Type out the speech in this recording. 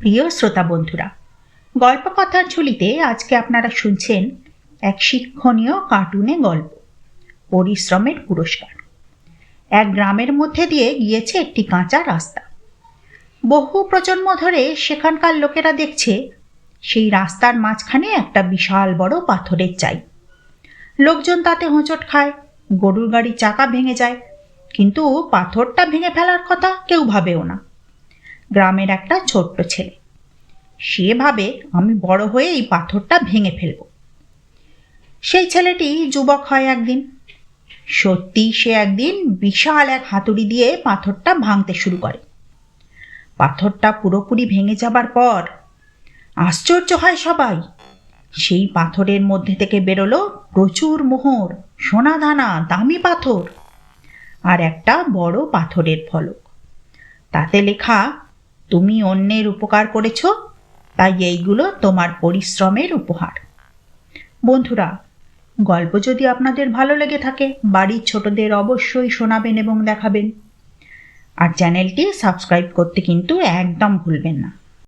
প্রিয় শ্রোতা বন্ধুরা গল্প কথার ঝুলিতে আজকে আপনারা শুনছেন এক শিক্ষণীয় কার্টুনে গল্প, পরিশ্রমের পুরস্কার। এক গ্রামের মধ্যে দিয়ে গিয়েছে একটি কাঁচা রাস্তা। বহু প্রজন্ম ধরে সেখানকার লোকেরা দেখছে সেই রাস্তার মাঝখানে একটা বিশাল বড় পাথরের চাই। লোকজন তাতে হোঁচট খায়, গরুর গাড়ির চাকা ভেঙে যায়, কিন্তু পাথরটা ভেঙে ফেলার কথা কেউ ভাবেও না। গ্রামের একটা ছোট্ট ছেলে। সে ভাবে আমি বড় হয়ে এই পাথরটা ভেঙে ফেলব। সেই ছেলেটি যুবক হয় একদিন। সত্যি সে একদিন বিশাল এক হাতুড়ি দিয়ে পাথরটা ভাঙতে শুরু করে। পাথরটা পুরোপুরি ভেঙে যাবার পর আশ্চর্য হয় সবাই। সেই পাথরের মধ্যে থেকে বেরোলো প্রচুর মোহর, সোনা দানা, দামি পাথর আর একটা বড় পাথরের ফলক। তাতে লেখা তুমি অন্যের উপকার করেছ, তাই এইগুলো তোমার পরিশ্রমের উপহার। বন্ধুরা, গল্প যদি আপনাদের ভালো লেগে থাকে, বাড়ির ছোটদের অবশ্যই শোনাবেন এবং দেখাবেন। আর চ্যানেলটি সাবস্ক্রাইব করতে কিন্তু একদম ভুলবেন না।